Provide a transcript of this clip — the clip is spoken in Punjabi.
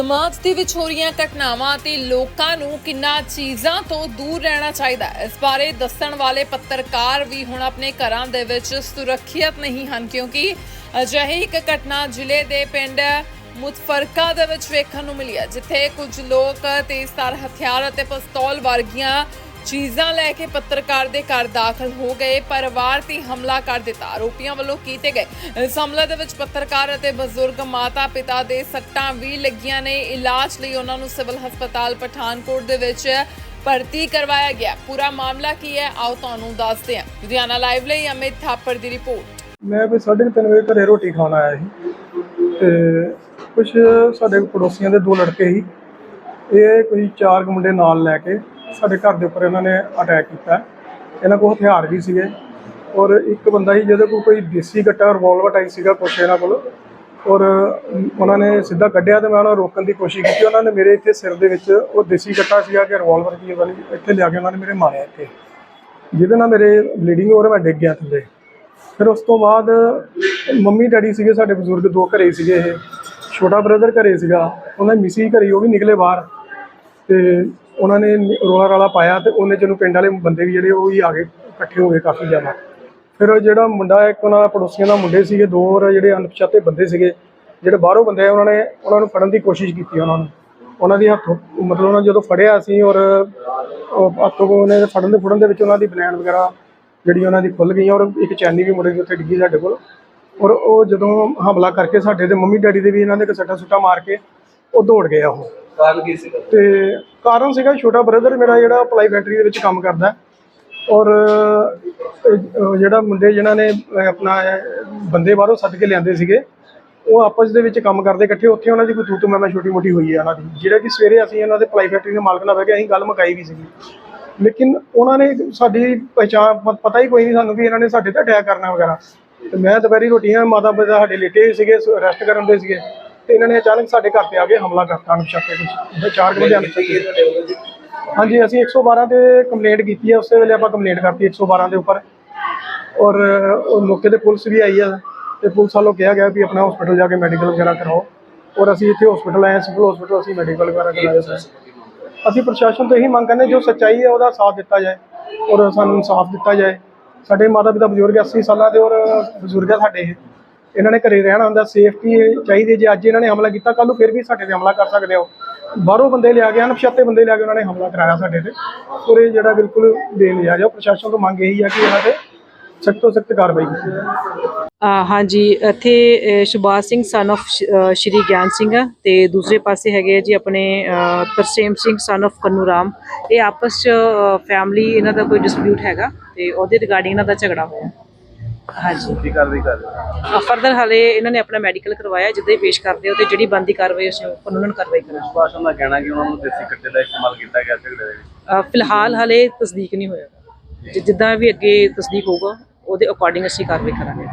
ਸਮਾਜ ਦੇ ਵਿੱਚ ਹੋ ਰਹੀਆਂ ਘਟਨਾਵਾਂ ਅਤੇ ਲੋਕਾਂ ਨੂੰ ਕਿੰਨਾ ਚੀਜ਼ਾਂ ਤੋਂ ਦੂਰ ਰਹਿਣਾ ਚਾਹੀਦਾ ਹੈ? ਇਸ ਬਾਰੇ ਦੱਸਣ ਵਾਲੇ ਪੱਤਰਕਾਰ ਵੀ ਹੁਣ ਆਪਣੇ ਘਰਾਂ ਦੇ ਵਿੱਚ ਸੁਰੱਖਿਅਤ ਨਹੀਂ ਹਨ, ਕਿਉਂਕਿ ਅਜਿਹੀ ਇੱਕ ਘਟਨਾ ਜ਼ਿਲ੍ਹੇ ਦੇ ਪਿੰਡ ਮੁਤਫਰਕਾ ਦੇ ਵਿੱਚ ਵੇਖਣ ਨੂੰ ਮਿਲੀ ਹੈ, ਜਿੱਥੇ ਕੁਝ ਲੋਕ ਤੇਜ਼ਧਾਰ ਹਥਿਆਰ ਅਤੇ ਪਿਸਤੌਲ ਵਰਗੀਆਂ ਚੀਜ਼ਾਂ ਲੈ ਕੇ ਪੱਤਰਕਾਰ ਦੇ ਘਰ ਦਾਖਲ ਹੋ ਗਏ। ਪਰਿਵਾਰ ਤੇ ਹਮਲਾ ਕਰ ਦਿੱਤਾ। ਆਰੋਪੀਆਂ ਵੱਲੋਂ ਕੀਤੇ ਗਏ। ਇਸ ਹਮਲੇ ਦੇ ਵਿੱਚ ਪੱਤਰਕਾਰ ਅਤੇ ਬਜ਼ੁਰਗ ਮਾਤਾ ਪਿਤਾ ਦੇ ਸੱਟਾਂ ਵੀ ਲੱਗੀਆਂ ਨੇ। ਇਲਾਜ ਲਈ ਉਹਨਾਂ ਨੂੰ ਸਿਵਲ ਹਸਪਤਾਲ ਪਠਾਨਕੋਟ ਦੇ ਵਿੱਚ ਭਰਤੀ ਕਰਵਾਇਆ ਗਿਆ। ਪੂਰਾ ਮਾਮਲਾ ਕੀ ਹੈ? ਆਓ ਤੁਹਾਨੂੰ ਦੱਸਦੇ ਹਾਂ। ਲੁਧਿਆਣਾ ਲਾਈਵ ਲਈ ਅਮਿਤ ਥਾਪੜ ਦੀ ਰਿਪੋਰਟ। ਮੈਂ ਵੀ ਸਾਢੇ ਤਿੰਨ ਵਜੇ ਘਰੇ ਰੋਟੀ ਖਾਣ ਆਇਆ ਸੀ। ਤੇ ਕੁਝ ਸਾਡੇ ਪੜੋਸੀਆਂ ਦੇ ਦੋ ਲੜਕੇ ਸੀ। ਇਹ ਕੋਈ ਚਾਰ ਮੁੰਡੇ ਨਾਲ ਲੈ ਕੇ ਸਾਡੇ ਘਰ ਦੇ ਉੱਪਰ ਇਹਨਾਂ ਨੇ ਅਟੈਕ ਕੀਤਾ। ਇਹਨਾਂ ਕੋਲ ਹਥਿਆਰ ਵੀ ਸੀਗੇ ਔਰ ਇੱਕ ਬੰਦਾ ਸੀ ਜਿਹਦੇ ਕੋਲ ਕੋਈ ਦੇਸੀ ਗੱਟਾ ਰਿਵਾਲਵਰ ਟਾਈਪ ਸੀਗਾ ਕੁਛ ਇਹਨਾਂ ਕੋਲ। ਔਰ ਉਹਨਾਂ ਨੇ ਸਿੱਧਾ ਕੱਢਿਆ ਤੇ ਮੈਂ ਉਹਨਾਂ ਨੂੰ ਰੋਕਣ ਦੀ ਕੋਸ਼ਿਸ਼ ਕੀਤੀ। ਉਹਨਾਂ ਨੇ ਮੇਰੇ ਇੱਥੇ ਸਿਰ ਦੇ ਵਿੱਚ ਉਹ ਦੇਸੀ ਗੱਟਾ ਸੀਗਾ ਕਿ ਰਿਵਾਲਵਰ ਕੀ ਵਾਲੀ ਇੱਥੇ ਲਿਆ ਕੇ ਉਹਨਾਂ ਨੇ ਮੇਰੇ ਮਾਰਿਆ ਇੱਥੇ। ਜਿਹਦੇ ਨਾਲ ਮੇਰੇ ਬਲੀਡਿੰਗ ਹੋ ਰਹੀ, ਮੈਂ ਡਿੱਗ ਗਿਆ ਥੱਲੇ। ਫਿਰ ਉਸ ਤੋਂ ਬਾਅਦ ਮੰਮੀ ਡੈਡੀ ਸੀਗੇ, ਸਾਡੇ ਬਜ਼ੁਰਗ ਦੋ ਘਰੇ ਸੀਗੇ ਇਹ। ਛੋਟਾ ਬ੍ਰਦਰ ਘਰੇ ਸੀਗਾ, ਉਹਨਾਂ ਮਿਸੀ ਘਰੇ, ਉਹ ਵੀ ਨਿਕਲੇ ਬਾਹਰ। ਤੇ ਉਹਨਾਂ ਨੇ ਰੋਲਾ ਰਾਲਾ ਪਾਇਆ ਤੇ ਉਹਨੇ ਜਿਹਨੂੰ ਪਿੰਡ ਵਾਲੇ ਬੰਦੇ ਵੀ ਜਿਹੜੇ ਉਹ ਹੀ ਆ ਗਏ ਇਕੱਠੇ ਹੋ ਗਏ ਕਾਫੀ ਜ਼ਿਆਦਾ। ਫਿਰ ਉਹ ਜਿਹੜਾ ਮੁੰਡਾ ਇੱਕ ਉਹਨਾਂ ਪੜੋਸੀਆਂ ਦਾ ਮੁੰਡੇ ਸੀਗੇ, ਦੋ ਹੋਰ ਜਿਹੜੇ ਅਣਪਛਾਤੇ ਬੰਦੇ ਸੀਗੇ, ਜਿਹੜੇ ਬਾਹਰੋਂ ਬੰਦੇ ਆ ਉਹਨਾਂ ਨੇ ਉਹਨਾਂ ਨੂੰ ਫੜਨ ਦੀ ਕੋਸ਼ਿਸ਼ ਕੀਤੀ ਉਹਨਾਂ ਨੂੰ। ਉਹਨਾਂ ਦੀ ਹੱਥੋਂ ਮਤਲਬ ਉਹਨਾਂ ਜਦੋਂ ਫੜਿਆ ਸੀ ਔਰ ਹੱਥੋਂ ਉਹਨੇ ਫੜਨ ਦੇ ਫੜਨ ਦੇ ਵਿੱਚ ਉਹਨਾਂ ਦੀ ਬਨੈਣ ਵਗੈਰਾ ਜਿਹੜੀ ਉਹਨਾਂ ਦੀ ਖੁੱਲ ਗਈ ਔਰ ਇੱਕ ਚੈਨੀ ਵੀ ਮੁੰਡੇ ਦੀ ਉੱਥੇ ਡਿੱਗੀ ਸਾਡੇ ਕੋਲ। ਔਰ ਉਹ ਜਦੋਂ ਹਮਲਾ ਕਰਕੇ ਸਾਡੇ ਦੇ ਮੰਮੀ ਡੈਡੀ ਦੇ ਵੀ ਇਹਨਾਂ ਦੇ ਸੱਟਾ ਸੁੱਟਾ ਮਾਰ ਕੇ ਉਹ ਦੌੜ ਗਏ ਆ ਉਹ। ਕਾਰਨ ਕੀ ਸੀਗਾ? ਤੇ ਕਾਰਨ ਸੀਗਾ ਛੋਟਾ ਬ੍ਰਦਰ ਮੇਰਾ ਜਿਹੜਾ ਪਲਾਈ ਫੈਕਟਰੀ ਦੇ ਵਿੱਚ ਕੰਮ ਕਰਦਾ। ਔਰ ਜਿਹੜਾ ਮੁੰਡੇ ਜਿਨ੍ਹਾਂ ਨੇ ਆਪਣਾ ਬੰਦੇ ਬਾਹਰੋਂ ਸੱਦ ਕੇ ਲਿਆਂਦੇ ਸੀਗੇ ਉਹ ਆਪਸ ਦੇ ਵਿੱਚ ਕੰਮ ਕਰਦੇ ਇਕੱਠੇ। ਉੱਥੇ ਉਹਨਾਂ ਦੀ ਕੋਈ ਤੂਤੂ ਮੈਂ ਛੋਟੀ ਮੋਟੀ ਹੋਈ ਹੈ ਉਹਨਾਂ ਦੀ। ਜਿਹੜਾ ਕਿ ਸਵੇਰੇ ਅਸੀਂ ਇਹਨਾਂ ਦੇ ਪਲਾਈ ਫੈਕਟਰੀ ਦੇ ਮਾਲਕ ਨਾਲ ਬਹਿ ਕੇ ਅਸੀਂ ਗੱਲ ਮੁਕਾਈ ਵੀ ਸੀਗੀ। ਲੇਕਿਨ ਉਹਨਾਂ ਨੇ ਸਾਡੀ ਪਛਾਣ ਪਤਾ ਹੀ ਕੋਈ ਨਹੀਂ ਸਾਨੂੰ ਵੀ ਇਹਨਾਂ ਨੇ ਸਾਡੇ ਤੇ ਅਟੈਕ ਕਰਨਾ ਵਗੈਰਾ। ਤੇ ਮੈਂ ਦੁਪਹਿਰੀ ਰੋਟੀਆਂ ਮਾਤਾ ਪਿਤਾ ਸਾਡੇ ਲੇਟੇ ਹੋਏ ਸੀਗੇ ਰੈਸਟ ਕਰਨ ਦੇ ਸੀਗੇ। ਤੇ ਇਹਨਾਂ ਨੇ ਅਚਾਨਕ ਸਾਡੇ ਘਰ ਤੇ ਆ ਕੇ ਹਮਲਾ ਕਰਤਾ ਅਣਪਛਾਤੇ ਕੁਝ ਚਾਰ ਕੁ ਵਜੇ ਅਣਪਛਾਤੇ। ਹਾਂਜੀ ਅਸੀਂ 112 ਤੇ ਕੰਪਲੇਂਟ ਕੀਤੀ ਹੈ ਉਸੇ ਵੇਲੇ ਆਪਾਂ ਕੰਪਲੇਂਟ ਕਰਤੀ 112 ਦੇ ਉੱਪਰ। ਔਰ ਉਹ ਮੌਕੇ ਤੇ ਪੁਲਿਸ ਵੀ ਆਈ ਆ ਤੇ ਪੁਲਿਸ ਵੱਲੋਂ ਕਿਹਾ ਗਿਆ ਵੀ ਆਪਣਾ ਹਸਪੀਟਲ ਜਾ ਕੇ ਮੈਡੀਕਲ ਵਗੈਰਾ ਕਰਾਓ। ਔਰ ਅਸੀਂ ਇੱਥੇ ਹਸਪੀਟਲ ਆਏ ਹਾਂ ਸਿਵਲ ਹਸਪੀਟਲ ਅਸੀਂ ਮੈਡੀਕਲ ਵਗੈਰਾ ਕਰਾਇਆ ਸਰ ਅਸੀਂ ਪ੍ਰਸ਼ਾਸਨ ਤੋਂ ਇਹੀ ਮੰਗ ਕਰਨੇ ਜੋ ਸੱਚਾਈ ਹੈ ਉਹਦਾ ਸਾਥ ਦਿੱਤਾ ਜਾਏ ਔਰ ਸਾਨੂੰ ਇਨਸਾਫ ਦਿੱਤਾ ਜਾਏ। ਸਾਡੇ ਮਾਤਾ ਪਿਤਾ ਬਜ਼ੁਰਗ 80 ਸਾਲਾਂ ਦੇ ਔਰ ਬਜ਼ੁਰਗ ਆ ਸਾਡੇ ਇਹ। ਇਹਨਾਂ ਨੇ ਘਰੇ ਰਹਿਣਾ ਹੁੰਦਾ ਸੇਫਟੀ ਚਾਹੀਦੀ ਜੇ ਅੱਜ ਇਹਨਾਂ ਨੇ ਹਮਲਾ ਕੀਤਾ ਕੱਲ ਨੂੰ ਫਿਰ ਵੀ ਸਾਡੇ ਤੇ ਹਮਲਾ ਕਰ ਸਕਦੇ ਹੋ। ਬਾਹਰੋਂ ਬੰਦੇ ਲਿਆ ਕੇ ਅਣਪਛਾਤੇ ਬੰਦੇ ਲਿਆ ਕੇ ਉਹਨਾਂ ਨੇ ਹਮਲਾ ਕਰਾਇਆ ਸਾਡੇ ਤੇ। ਔਰ ਇਹ ਜਿਹੜਾ ਬਿਲਕੁਲ ਬੇਨਜਾਇਜ਼ ਹੈ ਪ੍ਰਸ਼ਾਸਨ ਤੋਂ ਮੰਗ ਇਹੀ ਹੈ ਕਿ ਇਹਨਾਂ ਤੇ ਸਖਤ ਤੋਂ ਸਖਤ ਕਾਰਵਾਈ ਕੀਤੀ ਜਾਵੇ। ਹਾਂਜੀ ਇੱਥੇ ਅ, ਸਿੰਘ ਸਨ of ਸ਼੍ਰੀ ਗਿਆਨ ਸਿੰਘ ਤੇ ਦੂਸਰੇ ਪਾਸੇ ਹੈਗੇ ਆ ਜੀ ਆਪਣੇ ਤਰਸੇਮ ਸਿੰਘ ਸਨ of ਕੰਨੂ ਇਹ ਆਪਸ ਚ ਫੈਮਿਲੀ ਇਹਨਾਂ ਦਾ ਕੋਈ ਡਿਸਪਿਊਟ ਹੈਗਾ ਤੇ ਉਹਦੇ ਰਿਗਾਰਡਿੰਗ ਇਹਨਾਂ ਦਾ ਝਗੜਾ ਹੋਇਆ। ਹਾਂਜੀ। ਕੀ ਕਾਰਵਾਈ ਕਰ ਰਹੇ। ਫਰਦਰ ਹਾਲੇ ਇਹਨਾਂ ਨੇ ਆਪਣਾ ਮੈਡੀਕਲ ਕਰਵਾਇਆ ਜਿੱਦਾਂ ਹੀ ਪੇਸ਼ ਕਰਦੇ ਹੋ ਤੇ ਜਿਹੜੀ ਬੰਦੀ ਕਾਰਵਾਈ ਉਸ ਨੂੰ ਕਾਨੂੰਨ ਕਾਰਵਾਈ ਕਰਾਂਗੇ। ਭਾਸ਼ਣ ਦਾ ਕਹਿਣਾ ਕਿ ਉਹਨਾਂ ਨੂੰ ਦੇਸੀ ਕੱਟੇ ਦਾ ਇਸਤੇਮਾਲ ਕੀਤਾ ਗਿਆ ਝਗੜੇ ਦੇ ਵਿੱਚ ਫਿਲਹਾਲ ਹਾਲੇ ਤਸਦੀਕ ਨਹੀਂ ਹੋਇਆ। ਜਿ- ਜਿੱਦਾਂ ਵੀ ਅੱਗੇ ਤਸਦੀਕ ਹੋਊਗਾ ਉਹਦੇ ਅਕੋਰਡਿੰਗ ਅਸੀਂ ਕਾਰਵਾਈ ਕਰਾਂਗੇ।